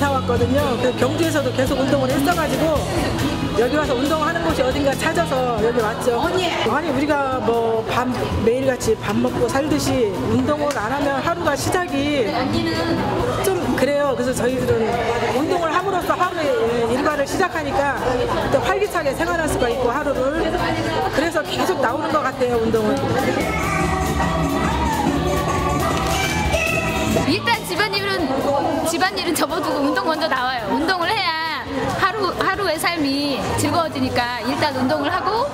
나왔거든요. 그 경주에서도 계속 운동을 했어가지고 여기 와서 운동하는 곳이 어딘가 찾아서 여기 왔죠. 아니 우리가 뭐 밥 매일같이 밥 먹고 살듯이 운동을 안 하면 하루가 시작이 좀 그래요. 그래서 저희들은 운동을 함으로써 하루의 일과를 시작하니까 또 활기차게 생활할 수가 있고 하루를 그래서 계속 나오는 것 같아요 운동은. 일단 집안일은 집안일은 접어두고 운동 먼저 나와요. 운동을 해야 하루 하루의 삶이 즐거워지니까 일단 운동을 하고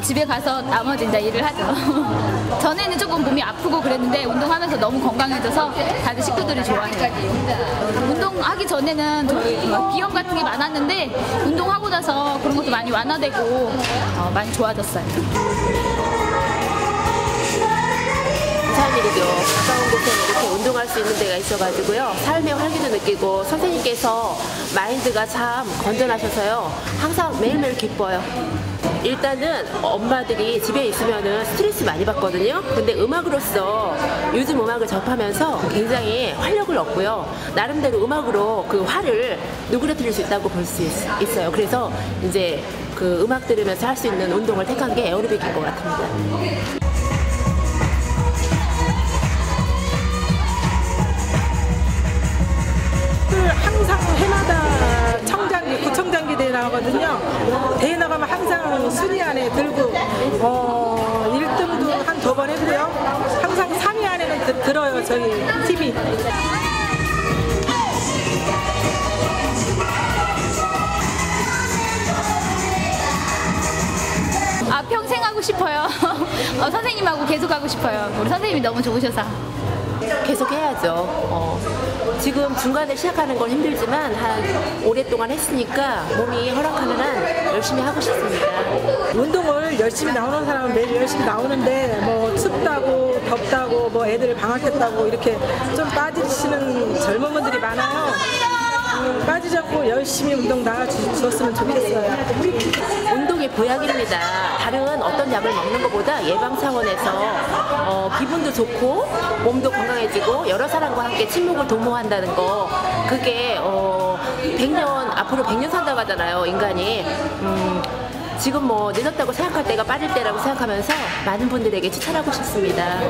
집에 가서 나머지 이제 일을 하죠. 전에는 조금 몸이 아프고 그랬는데 운동하면서 너무 건강해져서 다들 식구들이 좋아해요. 운동하기 전에는 저희 막 비염 같은 게 많았는데 운동하고 나서 그런 것도 많이 완화되고 어, 많이 좋아졌어요. 일이 운동할 수 있는 데가 있어가지고요. 삶의 활기도 느끼고 선생님께서 마인드가 참 건전하셔서요. 항상 매일매일 기뻐요. 일단은 엄마들이 집에 있으면은 스트레스 많이 받거든요. 근데 음악으로서 요즘 음악을 접하면서 굉장히 활력을 얻고요. 나름대로 음악으로 그 화를 누그러뜨릴 수 있다고 볼 수 있어요. 그래서 이제 그 음악 들으면서 할 수 있는 운동을 택한 게 에어로빅인 것 같습니다. 대회 나가거든요. 대회 나가면 항상 순위 안에 들고 어, 1등도 한 두 번 했고요. 항상 3위 안에는 드- 들어요, 저희 팀이. 아 평생 하고 싶어요. 어, 선생님하고 계속 하고 싶어요. 우리 선생님이 너무 좋으셔서. 계속 해야죠. 어, 지금 중간에 시작하는 건 힘들지만 한 오랫동안 했으니까 몸이 허락하는 한 열심히 하고 싶습니다. 운동을 열심히 나오는 사람은 매일 열심히 나오는데 뭐 춥다고 덥다고 뭐 애들 방학했다고 이렇게 좀 빠지시는 젊은 분들이 많아요. 않고 열심히 운동 나가주셨으면 좋겠어요. 운동이 보약입니다. 다른 어떤 약을 먹는 것보다 예방 차원에서 어, 기분도 좋고 몸도 건강해지고 여러 사람과 함께 친목을 도모한다는 거 그게 어, 100년 앞으로 100년 산다고 하잖아요 인간이 음, 지금 뭐 늦었다고 생각할 때가 빠질 때라고 생각하면서 많은 분들에게 추천하고 싶습니다.